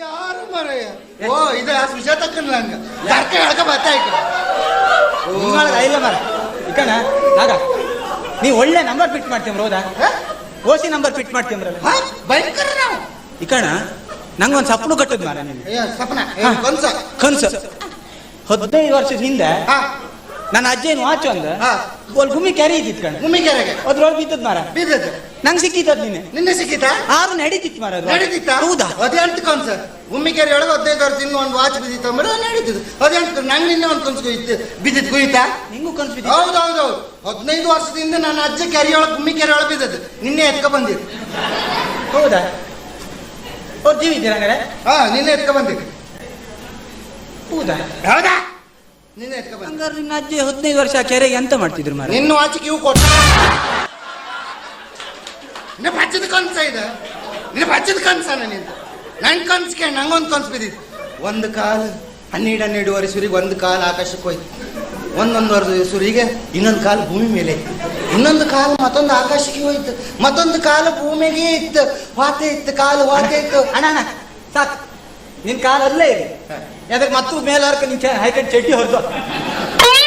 ಯಾರು ಮರಯ್ಯ ಓ ಇದ ಸುಜಾತಕ್ಕನ ಲಂಗ. ಕರ್ಕ ಎಳ್ಕ ಬತ್ತಾಯ್ತು
ಇಲ್ಲ ಮಾರ ಇಕಣ ನಾಗ. ನೀ ಒಳ್ಳೆ ನಂಬರ್ ಫಿಟ್ ಮಾಡ್ತೀವ್ರ ಹೌದಾ ಓಸಿ ನಂಬರ್ ಫಿಟ್ ಮಾಡ್ತೀವ್ರಲ್ಲ
ಭಯಂಕರ ನಾವು.
ಕಣ ನಂಗೊಂದು ಸಪ್ನು ಕಟ್ಟದ್ ಮಾರ
ಕನ್ಸ.
ಕನ್ಸ. ಹದಿನೈದು ವರ್ಷದ ಹಿಂದೆ
ಹಾ.
ನನ್ನ ಅಜ್ಜ ಏನು ವಾಚ್
ಒಂದು.
ಗೋಲ್ ಗುಮ್ಮಿ ಕ್ಯಾರಿ ಇದ್ದಿತ್ತು ಕಣ.
ಭೂಮಿ ಕೆರೆಗೆ.
ಅದ್ರೊಳಗೆ ಬಿದ್ದದ್ ಮಾರ
ಬಿದ್ದದ್ದು.
ನಂಗೆ ಸಿಕ್ಕಿತ್ತು ನಿನ್ನೆ
ನಿನ್ನೆ ಸಿಕ್ಕಿತಾ
ಆರು ನಡೀತಿತ್ತು ಮಾರ.
ನಡೀತಿತ್ತ?
ಹೌದಾ?
ಅದೇ ಅಂತ ಕನ್ಸ ಭೂಮಿಕೆರೆ ಒಳಗೆ ಹದಿನೈದು ವರ್ಷದಿಂದ ಒಂದು ವಾಚ್ ಬಿದ್ದಿತ್ತು ಅಂದ್ರೆ ನಡೀತಿದ್ದು ಅದೇ ಅಂತ ನಂಗೆ ನಿನ್ನೆ ಒಂದು ಕನ್ಸು ಇತ್ತು ಬಿದ್ದಿತ್ತು ಕುಯ್ತಾ?
ನಿಂಗೂ ಕನ್ಸು ಬಿದ್ದು
ಹೌದು ಹೌದು ಹೌದು ಹದಿನೈದು ವರ್ಷದಿಂದ ನನ್ನ ಅಜ್ಜ ಕೆರೆ ಒಳಗೆ ಭೂಮಿ ಕೆರೆ ಒಳಗೆ ಬಿದ್ದದ್ದು. ನಿನ್ನೆ ಎತ್ಕ ಬಂದಿದ್ದು.
ಹೌದಾ? ಅವ್ರು ಜೀವ ಇದ್ದೀರಾ ಹಂಗಾರೆ?
ಹಾ ನಿನ್ನೆ ಎತ್ಕ ಬಂದಿದ್ದು.
ಹೌದಾ?
ಹೌದಾ? ನಿನ್ನೆ ಎತ್ಕ ಬಂದ
ಹಂಗಾರೆ ನಿನ್ನ ಅಜ್ಜಿ ಹದಿನೈದು ವರ್ಷ ಕೆರೆಗೆ ಎಂತ ಮಾಡ್ತಿದ್ರು ಮಾರ
ನಿನ್ನ ವಾಚಿಗೆ ಇವು ಕೊಟ್ಟ ನಿನ್ನ ಬಚ್ಚದ ಕನ್ಸ ಇದೆ. ನಿನ್ನ ಅಜ್ಜದ ಕನ್ಸನ ನಿಂತ ನನ್ ಕನ್ಸ್ ಕೇಳಿ ನಂಗೊಂದು ಕನ್ಸು ಬಿದ್ದಿತ್ತು ಒಂದು ಕಾಲು, ಹನ್ನೆರಡು ಹನ್ನೆರಡುವರೆ ಸುರಿಗೆ ಒಂದು ಕಾಲು ಆಕಾಶಕ್ಕೆ ಹೋಯ್ತು. ಒಂದೊಂದು ವರ್ಷ ಸುರಿಗೆ ಇನ್ನೊಂದು ಕಾಲು ಭೂಮಿ ಮೇಲೆ ಇತ್ತು. ಇನ್ನೊಂದು ಕಾಲು ಮತ್ತೊಂದು ಆಕಾಶಕ್ಕೆ ಹೋಯ್ತು. ಮತ್ತೊಂದು ಕಾಲ ಭೂಮಿಗೆ ಇತ್ತು. ವಾತೆ ಇತ್ತು, ಕಾಲು ವಾತೆ ಇತ್ತು.
ಅಣ್ಣ ಅಣ್ಣ, ಸಾಕು. ನಿನ್ ಕಾಲ್ ಅಲ್ಲೇ ಇದೆ. ಅದಕ್ಕೆ ಮತ್ತು ಮೇಲೆ ಹರ್ಕ ನಿನ್ ಹೈಕಟ್ ಚಡ್ಡಿ
ಕಾಣ್ಕೊಂಡು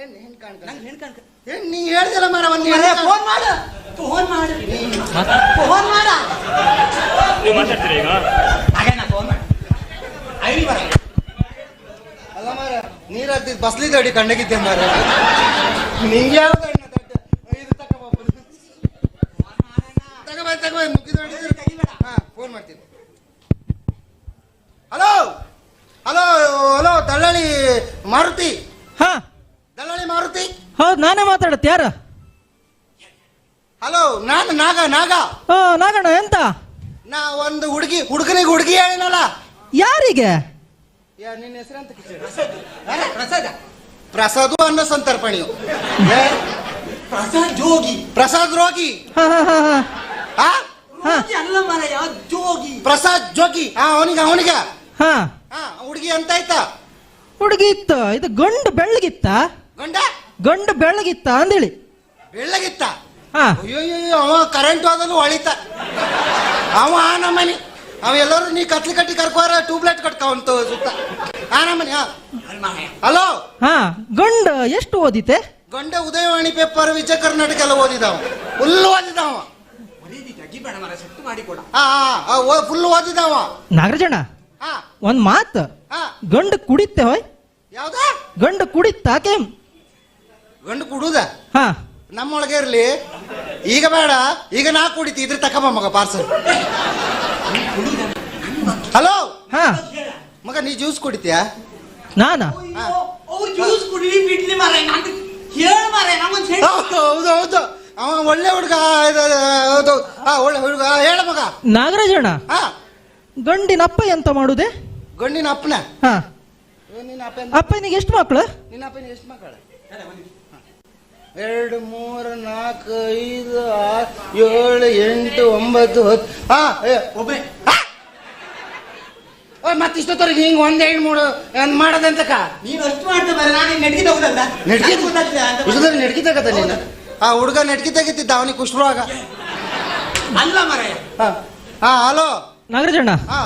ಹೆಣ್ಣು ಹೆಣ್ಣು
ನಂಗೆ ಹೆಣ್ಕಂಡ್
ಹೆಣ್ಣು ನೀ ಹೇಳ್ದಿಲ್ಲ ಮಾರ ಒಂದು
ಫೋನ್ ಮಾಡು. ಫೋನ್ ಮಾಡು. ಫೋನ್ ಮಾಡ.
ನೀವು ಮಾತಾಡ್ತೀರಾ ಈಗ?
ಹಾಗೇನ ಫೋನ್ ಮಾಡು. ಐಡಿ ಬರ.
ಅಲ್ಲ ಮಾರ ನೀರ್ ದಡಿ ಕಣ್ಣಗಿದ್ದೆ ಮಾರ. ನಿಂಗೆ ಯಾವ್ದು ಅಣ್ಣ ದಡ್ಡ? ಇದು ತಗೊಂಬಾ ಬರು. ತಗೊಂಬಾ ತಗೊಂಬಾ ಮುಗಿದು ಹಾ ಫೋನ್ ಮಾಡ್ತೀನಿ ಹಲೋ ಹಲೋ ಹಲೋ ದಳ್ಳಾಳಿ ಮಾರುತಿ
ಹಾ
ದಳ್ಳಾಳಿ ಮಾರುತಿ
ಹೌದು ನಾನೇ ಮಾತಾಡತ್ತೆ ಯಾರ?
ಹಲೋ ನಾನು ನಾಗ ನಾಗ.
ಹ್ಮ್ ನಾಗಣ್ಣ ಎಂತ?
ನಾ ಒಂದು ಹುಡುಗಿ ಹುಡುಗನಿಗೆ ಹುಡುಗಿ ಹೇಳಿನಲ್ಲ.
ಯಾರಿಗೆ?
ಯಾ ನಿನ್ನ ಹೆಸರಂತ
ಪ್ರಸಾದ.
ಪ್ರಸಾದು ಅನ್ನೋ ಸಂತರ್ಪಣಿಯು.
ಪ್ರಸಾದ್ ಜೋಗಿ.
ಪ್ರಸಾದ್ ರೋಗಿ.
ಹಾ ಹಾ ಹಾ ಹಾ.
ಹಾ
ಹಾ.
ಜೋಗಿ ಅಲ್ಲ
ಪ್ರಸಾದ್ ಜೋಗಿ. ಹಾ ಅವನಿಗೆ ಅವನಿಗ.
ಹಾ.
ಹಾ ಹುಡುಗಿ ಅಂತ ಆಯ್ತಾ
ಹುಡುಗಿ ಇತ್ತು ಇದು ಗಂಡು ಬೆಳ್ಳಗಿತ್ತ?
ಗಂಡ?
ಗಂಡು ಬೆಳ್ಳಗಿತ್ತ ಅಂದೇಳಿ
ಬೆಳ್ಳಗಿತ್ತ?
ಹಾ.
ಅಯ್ಯೋ ಅವ ಕರೆಂಟ್ ಹೋದಲು ಹೊಳಿತ ಅವ ಆ ನಮ್ಮನಿ. ಅವ ಎಲ್ಲರೂ ನೀ ಕತ್ಲಿ ಕಟ್ಟಿ ಕರ್ಕೋರ ಟ್ಯೂಬ್ಲೈಟ್ ಕಟ್ಕೊಂತ ಸುತ್ತ. ಆ ನಮ್ಮನಿ ಹಾ ಹಲೋ
ಹಾ ಗಂಡ ಎಷ್ಟು ಓದಿತೆ?
ಗಂಡ ಉದಯವಾಣಿ ಪೇಪರ್ ವಿಜಯ ಕರ್ನಾಟಕ ಎಲ್ಲ ಓದಿದವ ಫುಲ್ ಓದಿದವ
ಅಗಿಬೇಡ ಮರ ಸೆಟ್ಟು ಮಾಡಿ ಕೊಡ.
ಹಾ ಫುಲ್ ಓದಿದವ
ನಾಗರಾಜಣ್ಣ
ಹಾ.
ಒಂದ್ ಮಾತು.
ಗಂಡ
ಗಂಡು ಕುಡಿತೆ ಹೋಯ್.
ಯಾವ್ದ?
ಗಂಡ ಕುಡಿತ ಕೇಮ್
ಗಂಡು ಕುಡುದ?
ಹಾ.
ನಮ್ಮೊಳಗೆ ಇರ್ಲಿ. ಈಗ ಬೇಡ. ಈಗ ನಾ ಕುಡಿತಿ ಇದ್ರೆ ತಕಬ ಮಗ ಪಾರ್ಸಲ್ ಹಲೋ
ಹಾ.
ಮಗ ನೀ ಜ್ಯೂಸ್ ಕುಡಿತೀಯಾ?
ನಾನಾ?
ಅವ್ರು ಜ್ಯೂಸ್ ಕುಡಿ ಬಿಡ್ಲಿ ಮಾರ ನಂಗೆ ಹೇಳ ಮಾರ ನಮ್ಮೊಂದು ಹೇಳಿ
ಹೌದು ಹೌದು ಹೌದು. ಅವ ಒಳ್ಳೆ ಹುಡುಗ ಹೌದು. ಆ ಒಳ್ಳೆ ಹುಡುಗ. ಹೇಳ ಮಗ.
ನಾಗರಾಜಣ್ಣ
ಹಾ.
ಗಂಡಿನ ಅಪ್ಪ ಎಂತ ಮಾಡುದೆ?
ಗಂಡಿನ ಅಪ್ಪನ?
ಹಾ.
ನಿನ್ನ ಅಪ್ಪ
ಅಪ್ಪನಿಗೆ ಎಷ್ಟು ಮಕ್ಕಳು
ನಿನ್ನ ಅಪ್ಪನಿಗೆ ಎಷ್ಟು ಮಕ್ಕಳ ಎರಡು ಮೂರು ನಾಲ್ಕು ಐದು ಆರು ಏಳು ಎಂಟು ಒಂಬತ್ತು ಹತ್ತು. ಹಾ ಓ ಮತ್ತೆ ಇಷ್ಟೊತ್ತವರೆಗೆ ಹಿಂಗ್ ಒಂದ್ ಎರಡು ಮೂರು ಒಂದ್ ಮಾಡೋದಂತಕ
ನೀನು ಅಷ್ಟು ಮಾಡ್ತಾ ಬರ ನಾನು
ತಗತ್ತ ನೀನು. ಆ ಹುಡುಗ ನೆಟ್ಕಿ ತೆಗಿತಿದ್ದ ಅವನಿಗೆ ಕುಷ್ಠರೋಗ.
ಅಲ್ಲ ಮರ
ಹಾ. ಹಾ ಹಲೋ.
ನಾಗರಾಜಣ್ಣ
ಹಾ.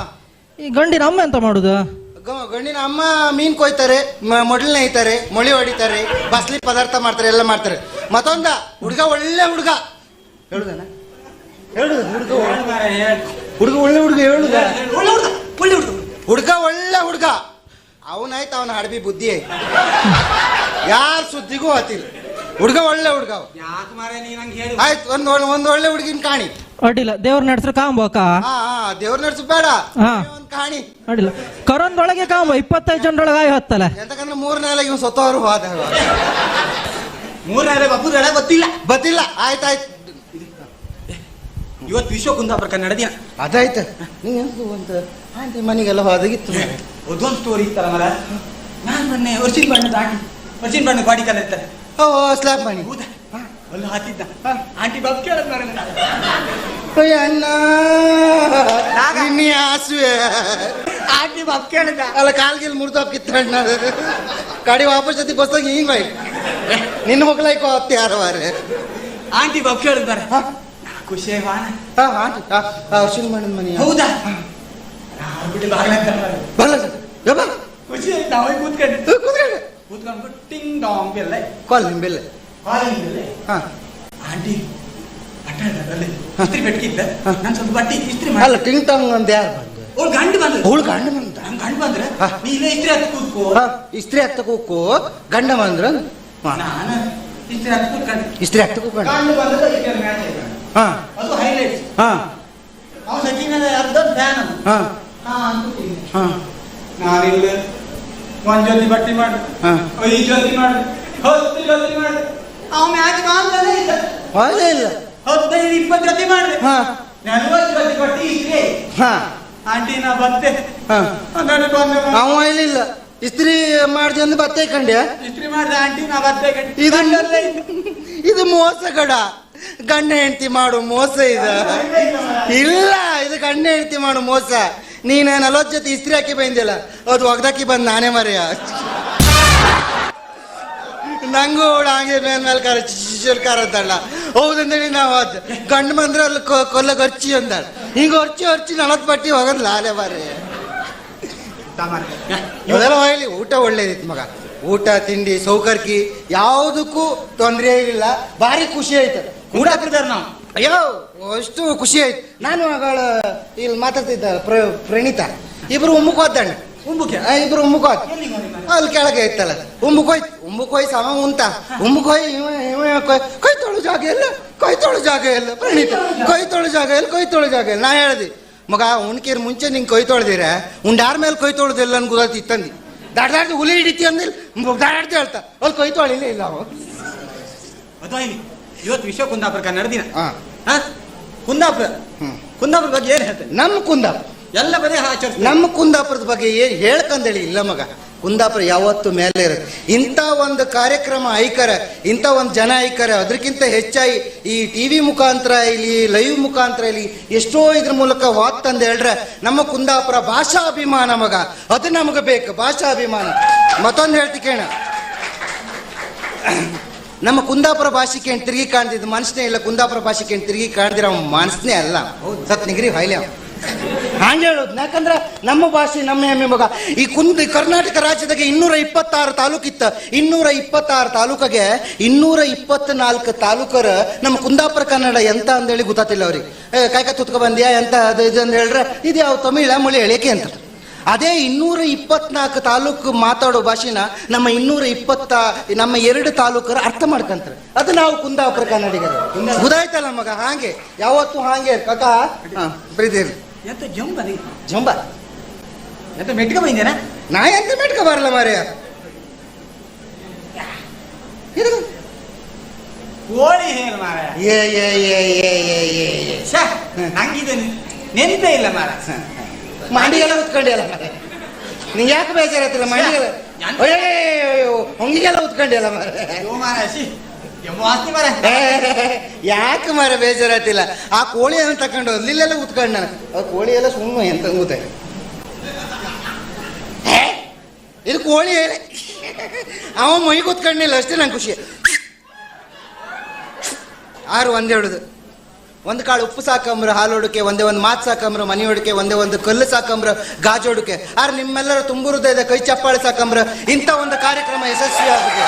ಈ ಗಂಡಿನ ಅಮ್ಮ ಎಂತ ಮಾಡುದು?
ಗಂಡಿನ ಅಮ್ಮ ಮೀನ್ ಕೊಯ್ತಾರೆ ಮೊಡಲ್ ನೇಯ್ತಾರೆ ಮೊಳಿ ಹೊಡಿತಾರೆ ಬಸ್ಲಿ ಪದಾರ್ಥ ಮಾಡ್ತಾರೆ ಎಲ್ಲ ಮಾಡ್ತಾರೆ. ಮತ್ತೊಂದ ಹುಡುಗ ಒಳ್ಳೆ ಹುಡುಗ. ಹೇಳುದನ? ಹೇಳುದ ಹುಡುಗ? ಹುಡುಗ ಒಳ್ಳೆ ಹುಡುಗ ಹೇಳುದ?
ಒಳ್ಳೆ ಹುಡುಗ ಒಳ್ಳೆ ಹುಡುಗ.
ಹುಡುಗ ಒಳ್ಳೆ ಹುಡುಗ. ಅವನಾಯ್ತು ಅವನ ಹಡಬಿ ಬುದ್ಧಿ ಆಯ್ತು. ಯಾರ ಸುದ್ದಿಗೂ ಹತ್ತಿಲ್ಲ. ಹುಡುಗ ಒಳ್ಳೆ ಹುಡುಗ.
ಯಾಕೆ ಮಾರ ಹೇಳಿ?
ಆಯ್ತು ಒಂದ್ ಒಳ್ಳೆ ಒಂದ್ ಒಳ್ಳೆ ಹುಡುಗಿನ ಕಾಣಿ.
ಅಡ್ಡಿಲ್ಲ ದೇವ್ರ ನಡ್ಸ್ರ ಕಾಂಬೋಕ
ಹಾ ಹಾ ದೇವ್ರ ನಡ್ಸು ಬೇಡ.
ಹಾ.
ಒಂದ್ ಕಾಣಿ.
ಅಡ್ಡಿಲ್ಲ. ಕರೋನ್ದೊಳಗೆ ಕಾಂಬ ಇಪ್ಪತ್ತೈದು ಜನರೊಳಗೆ ಆಯ್ ಹತ್ತಲ್ಲ
ಎಂತಕಂದ್ರೆ ಮೂರನೇ ಇವ್ ಸತ್ತವರು ಹೋದ
ಮೂರನೇ ಬಬ್ಬುಗಳ ಗೊತ್ತಿಲ್ಲ.
ಬತ್ತಿಲ್ಲ ಆಯ್ತಾಯ್ತು
ಇವತ್ತು ವಿಶ್ವ ಕುಂದಾಪುರ ಕನ್ನಡ ದಿನ
ಅದಾಯ್ತು. ನೀನ್ ಎಂತ ಒಂದು ಆಂಟಿ ಮನೆಗೆಲ್ಲ ಹೋದಾಗಿತ್ತು
ಅದೊಂದು ಸ್ಟೋರಿ ಇತ್ತಲ್ಲ ಮರ ನಾನು ಮೊನ್ನೆ ವರ್ಷಿನ ಬಣ್ಣ ಆಂಟಿ ವರ್ಷಿನ ಬಣ್ಣ ಗಾಡಿ ಕಲ ಇರ್ತಾರೆ
ಓ ಸ್ಲ್ಯಾಬ್ ಮನೆ
ಹೌದಾ? ಅಲ್ಲಿ ಹಾಕಿದ್ದ ಆಂಟಿ ಬಾಬು ಕೇಳದ್ ಮರ
ಅಯ್ಯ ಅಣ್ಣ
ನಾಗ.
ನಿನ್ನೆ ಹಾಸುವೆ
ಆಂಟಿ ಬಾಬು ಕೇಳಿದ
ಅಲ್ಲ ಕಾಲ್ಗಿಲ್ ಮುರಿದು ಹಾಕಿತ್ತ ಅಣ್ಣ. ಗಾಡಿ ವಾಪಸ್ ಜೊತೆ ಬಸ್ದಾಗ ಹಿಂಗ್ ಬೈ ನಿನ್ನ ಮಕ್ಕಳಾಯ್ಕೋ ಹತ್ತಿ ಯಾರವಾರೆ
ಆಂಟಿ ಬಾಬು ಕೇಳಿದ್ ಮರ ಖುಷಿ ಆಯ್ವಾ
ಹಾ ಆಂಟಿ. ಮಣ್ಣನ ಮನೆ.
ಹೌದಾ?
ಯಬ್ಬ
ಖುಷಿ ಆಯ್ತು ನಾವೇ ಕೂತ್ಕೊಂಡು.
ಕೂತ್ಕೊಳ್ಳಿ
ಕೂತ್ಕೊಂಡು ಟಿಂಗ್ ಡಾಂಗ್ ಎಲ್ಲ
ಕಾಲ್ ಕಾಲಿಂಗ್
ಹಾಲಿಂದಲೇ
ಹಾ.
ಆಂಟಿ ಇಸ್ತ್ರಿ ಬೆಟ್ಕಿದ್ದ. ನಾನು ಸ್ವಲ್ಪ ಬಟ್ಟೆ ಇಸ್ತ್ರಿ
ಅಲ್ಲ ಟಿಂಗ್ ಟಾಂಗ್ ಅಂತ ಯಾರು ಬಂದು?
ಅವ್ಳು ಗಂಡು ಬಂದ್ರು
ಅವಳು ಗಂಡ ಬಂದ
ನನ್ ಗಂಡು ಬಂದ್ರೆ
ಹಾ.
ನೀ ಇಲ್ಲೇ ಇಸ್ತ್ರಿ ಹತ್ತು ಕೂತ್ಕೋ.
ಹ, ಇಸ್ತ್ರಿ ಹತ್ತ ಕೂತ್ಕೋ ಗಂಡ ಬಂದ್ರ
ನಾನು ಇಸ್ತ್ರಿ ಹತ್ತು ಕೂತ್ಕೊಂಡು.
ಇಸ್ತ್ರಿ ಹತ್ತ ಕೂತ್ಕೊಂಡು.
ಗಂಡು ಬಂದ್ರೆ ಈಗ ಮ್ಯಾಚ್ ಆಯ್ತು.
ಹಾ.
ಅದು ಹೈಲೈಟ್ಸ್
ಹಾ.
ಅವ್ನು ಸಚಿನ ಅರ್ಧ ಫ್ಯಾನ್
ಹಾ.
ನಾ ಅನ್ಕೋತೀನಿ
ಹಾ.
ನಾನಿಲ್ಲ. ಒಂದ್ ಜೊತೆ ಬಟ್ಟೆ ಮಾಡು.
ಹಾ.
ಐದು ಜೊತೆ ಮಾಡು. ಹತ್ತು ಜೊತೆ ಮಾಡಿ. ಅವ್ ಮ್ಯಾಚ್ ಮಾತ್ರನೇ ಇಲ್ಲ.
ಹೋಗಲೇ ಇಲ್ಲ.
ಹದಿನೈದು ಇಪ್ಪತ್ತು ಜೊತೆ ಮಾಡ್ದೆ
ಹಾ.
ನಲ್ವತ್ತು ಜೊತೆ ಬಟ್ಟೆ ಇದ್ರೆ ಆಂಟಿ ನಾ ಬತ್ತೆ.
ಅವ ಇಲ್ಲ ಇಸ್ತ್ರಿ ಮಾಡ್ದೆ ಅಂದ್ರೆ ಬತ್ತೆ ಕಂಡ್ಯ?
ಇಸ್ತ್ರಿ ಮಾಡ್ದೆ ಆಂಟಿ ನಾ ಬತ್ತೆ ಕಂಡೆ
ಇದು ಇದು. ಮೋಸ ಕಡ ಗಂಡ ಹೆಂಡತಿ ಮಾಡು ಮೋಸ ಇದು. ಇಲ್ಲ ಇದು ಗಂಡ ಹೆಂಡತಿ ಮಾಡು ಮೋಸ. ನೀನು ನಲವತ್ತು ಜೊತೆ ಇಸ್ತ್ರಿ ಹಾಕಿ ಬಂದಿಲ್ಲ. ಅದು ಒಗ್ದಾಕಿ ಬಂದು ನಾನೇ ಮರೆಯ ನಂಗೂ ಹಂಗೆ ಮೇಲ್ ಮೇಲೆ ಕಾರ ಚಿಲ್ಕಾರ ಅಂತಲ್ಲ ಹೌದಂದೇಳಿ ನಾವು ಅದು ಗಂಡು ಬಂದ್ರೆ ಅಲ್ಲಿ ಕೊಲ್ಲ ಖರ್ಚಿ ಅಂದಾಳ ಹಿಂಗ ಹೊರ್ಚಿ ಹೊರ್ಚಿ ನಲವತ್ತು ಪಟ್ಟಿ ಹೋಗೋದು ಲಾಲೆ ಬಾರಿ ಇವೆಲ್ಲ ಹೋಗ್ಲಿ, ಊಟ ಒಳ್ಳೇದಿತ್ತು ಮಗ. ಊಟ, ತಿಂಡಿ, ಸೌಕರ್ಕಿ, ಯಾವುದಕ್ಕೂ ತೊಂದರೆ ಇಲ್ಲ. ಭಾರಿ ಖುಷಿ ಆಯ್ತು.
ಕೂಡ ಹಾಕಿದಾರೆ ನಾವು.
ಅಯ್ಯೋ ಅಷ್ಟು ಖುಷಿ ಆಯ್ತು. ನಾನು ಅವಳ ಇಲ್ಲಿ ಮಾತಾಡ್ತಿದ್ದ ಪ್ರ ಪ್ರಣೀತ. ಇಬ್ರು ಉಮ್ಮಕ್ ಹೋದ್ದಣ್ಣ
ಉಂಬುಕೆ
ಆ, ಇಬ್ರು ಉಮ್ಮಕ್ ಹೋದ್
ಎಲ್ಲಿ?
ಅಲ್ಲಿ ಕೆಳಗೆ ಇತ್ತಲ್ಲ. ಉಮ್ಮಕ್ ಹೋಯ್ತು ಉಮ್ಮಕ್ ಹೋಯ್ ಸಮ ಉಂತ. ಉಮ್ಮಕ್ ಹೋಯ್ ಇವ ಕೈ ತೊಳು ಜಾಗ ಇಲ್ಲ. ಕೈ ತೊಳು ಜಾಗ ಇಲ್ಲ. ಪ್ರಣೀತ ಕೈ ತೊಳು ಜಾಗ ಇಲ್ಲ ಕೈ ತೊಳು ಜಾಗ ಇಲ್ಲ. ನಾ ಹೇಳ್ದಿ ಮಗ ಉಣ್ಕೀರ್ ಮುಂಚೆ ನಿಂಗೆ ಕೈ ತೊಳ್ದಿರ? ಉಂಡಾರ ಮೇಲೆ ಕೈ ತೊಳ್ದಿಲ್ಲ ಅನ್ ಗೊತ್ತಾಯ್ತು ಇತ್ತಂದಿ ದಾಡ್ ದಾಡ್ದು ಹುಲಿ ಹಿಡಿತಿ ಅಂದಿಲ್ಲ. ಹೇಳ್ತಾ ಅಲ್ಲಿ ಕೈ ತೊಳಿಲ್ಲ ಇಲ್ಲ ಅವ.
ಇವತ್ತು ವಿಶ್ವ ಕುಂದಾಪುರ ಕನ್ನಡ ದಿನ
ಹಾ?
ಕುಂದಾಪುರ. ಕುಂದಾಪುರ ಬಗ್ಗೆ ಏನು ಹೇಳ್ತೇನೆ?
ನಮ್ಮ ಕುಂದಾಪುರ.
ಎಲ್ಲ ಬರೀ ಆಚರಿಸ್ತಾರೆ.
ನಮ್ಮ ಕುಂದಾಪುರದ ಬಗ್ಗೆ ಏನು ಹೇಳ್ಕಂದೇಳಿ ಇಲ್ಲ ಮಗ. ಕುಂದಾಪುರ ಯಾವತ್ತು ಮೇಲೆ ಇರುತ್ತೆ. ಇಂಥ ಒಂದು ಕಾರ್ಯಕ್ರಮ ಐಕರ ಇಂಥ ಒಂದು ಜನ ಐಕರ ಅದಕ್ಕಿಂತ ಹೆಚ್ಚಾಗಿ ಈ ಟಿ ವಿ ಮುಖಾಂತರ ಇಲ್ಲಿ ಲೈವ್ ಮುಖಾಂತರ ಇಲ್ಲಿ ಎಷ್ಟೋ ಇದ್ರ ಮೂಲಕ ವಾತ್ತಂದು ಹೇಳ್ರೆ ನಮ್ಮ ಕುಂದಾಪುರ ಭಾಷಾ ಅಭಿಮಾನ ಮಗ. ಅದು ನಮಗೆ ಬೇಕು ಭಾಷಾ ಅಭಿಮಾನ ಮತ್ತೊಂದು ಹೇಳ್ತಿ ಕೇಳ. ನಮ್ಮ ಕುಂದಾಪುರ ಭಾಷೆಗೆ ಏನು ತಿರುಗಿ ಕಾಣ್ತಿದ್ದು ಮನಸ್ಸೇ ಇಲ್ಲ, ಕುಂದಾಪುರ ಭಾಷೆಗೆ ಏನು ತಿರುಗಿ ಕಾಣ್ದಿರ ಅವ ಮನಸ್ಸೇ ಅಲ್ಲ. ಸತ್ ನಿಗ್ರಿ ಹೊಯ್ಲೆ ಹಂಗೆ ಹೇಳೋದು. ಯಾಕಂದ್ರೆ ನಮ್ಮ ಭಾಷೆ, ನಮ್ಮ ಹೆಮ್ಮೆ ಮಗ. ಈ ಕುಂದ ಕರ್ನಾಟಕ ರಾಜ್ಯದಾಗ ಇನ್ನೂರ ಇಪ್ಪತ್ತಾರು ತಾಲೂಕಿತ್ತ ಇನ್ನೂರ ಇಪ್ಪತ್ತಾರು ತಾಲೂಕಿಗೆ ಇನ್ನೂರ ಇಪ್ಪತ್ನಾಲ್ಕು ತಾಲೂಕರ ನಮ್ಮ ಕುಂದಾಪುರ ಕನ್ನಡ ಎಂತ ಅಂದೇಳಿ ಗೊತ್ತಾತಿಲ್ಲ ಅವ್ರಿಗೆ. ಕಾಯ್ಕ, ತುತ್ಕ ಬಂದ್ಯಾ, ಎಂತ ಅದು ಇದು ಅಂತ ಹೇಳ್ರೆ, ಇದು ಯಾವ ತಮಿಳ ಮುಳಿ ಹೇಳಿಕೆ ಅಂತ. ಅದೇ ಇನ್ನೂರ ಇಪ್ಪತ್ನಾಲ್ಕು ತಾಲೂಕು ಮಾತಾಡೋ ಭಾಷೆನ ನಮ್ಮ ಇನ್ನೂರ ಇಪ್ಪತ್ತ ನಮ್ಮ ಎರಡು ತಾಲೂಕರು ಅರ್ಥ ಮಾಡ್ಕಂತಾರೆ. ಅದು ನಾವು ಕುಂದಾಪುರ ಕನ್ನಡಿಗರು. ಗೊತ್ತಾಯ್ತಲ್ಲ ಮಗ? ಹಾಗೆ. ಯಾವತ್ತು ಹಾಗೆ? ಕಕ? ಹಾ ಪ್ರೀತಿ.
ಎಂತ ಜಂಬ ಎಂತ ಮೆಟ್ಕ ಬಂದೇನ
ನಾ ಎಂತ ಮೆಟ್ಕ ಬರಲ್ಲ ಮಾರ್ಯ ಇದು
ಕೋಳಿ ಹೇಳ ಮಾರ
ಏ ಏ ಏ ಏ ಏ ಏ. ಏ
ನಂಗಿದೆ ನೆನಪೇ ಇಲ್ಲ ಮಾರ
ಮಂಡಿಗೆಲ್ಲ ಉತ್ಕೊಂಡಿಯಲ್ಲ ಮಾರ್ರೆ. ನಿಂಗೆ ಯಾಕೆ ಬೇಜಾರಾಯ್ತಿಲ್ಲ ಮಂಡಿಗೆಲ್ಲ? ಹೊಂಗಿಗೆಲ್ಲ ಉತ್ಕೊಂಡಿಯಲ್ಲ ಮಾರ
ಮಾರ ಮಾರ
ಯಾಕೆ ಮರ ಬೇಜಾರಾತಿಲ್ಲ ಆ ಕೋಳಿಯನ್ನು ತಕೊಂಡು ಅಲ್ಲಿಲ್ಲೆಲ್ಲ ಉತ್ಕೊಂಡ ನಾನು. ಆ ಕೋಳಿ ಎಲ್ಲ ಸುಮ್ಮನೆ ಎಂತ ಕೂತೆ ಇದು ಕೋಳಿ ಅವ ಮೈ ಕೂತ್ಕೊಂಡಿಲ್ಲ ಅಷ್ಟೇ ನಂಗೆ ಖುಷಿ. ಆರು ಒಂದೇ ಹೇಳುದು ಒಂದು ಕಾಳು ಉಪ್ಪು ಸಾಕಂಬ್ರ ಹಾಲೋಡಕ್ಕೆ ಒಂದೇ ಒಂದು ಮಾತು ಸಾಕಂಬ್ರ, ಮನಿ ಹೊಡಿಕೆ, ಒಂದೇ ಒಂದು ಕಲ್ಲು ಸಾಕಂಬ್ರ ಗಾಜೋಡಕ್ಕೆ ಆದ್ರೆ ನಿಮ್ಮೆಲ್ಲರ ತುಂಬುರುದ ಕೈ ಚಪ್ಪಾಳೆ ಸಾಕಂಬ್ರ. ಇಂಥ ಒಂದು ಕಾರ್ಯಕ್ರಮ ಯಶಸ್ವಿ ಆಗುತ್ತೆ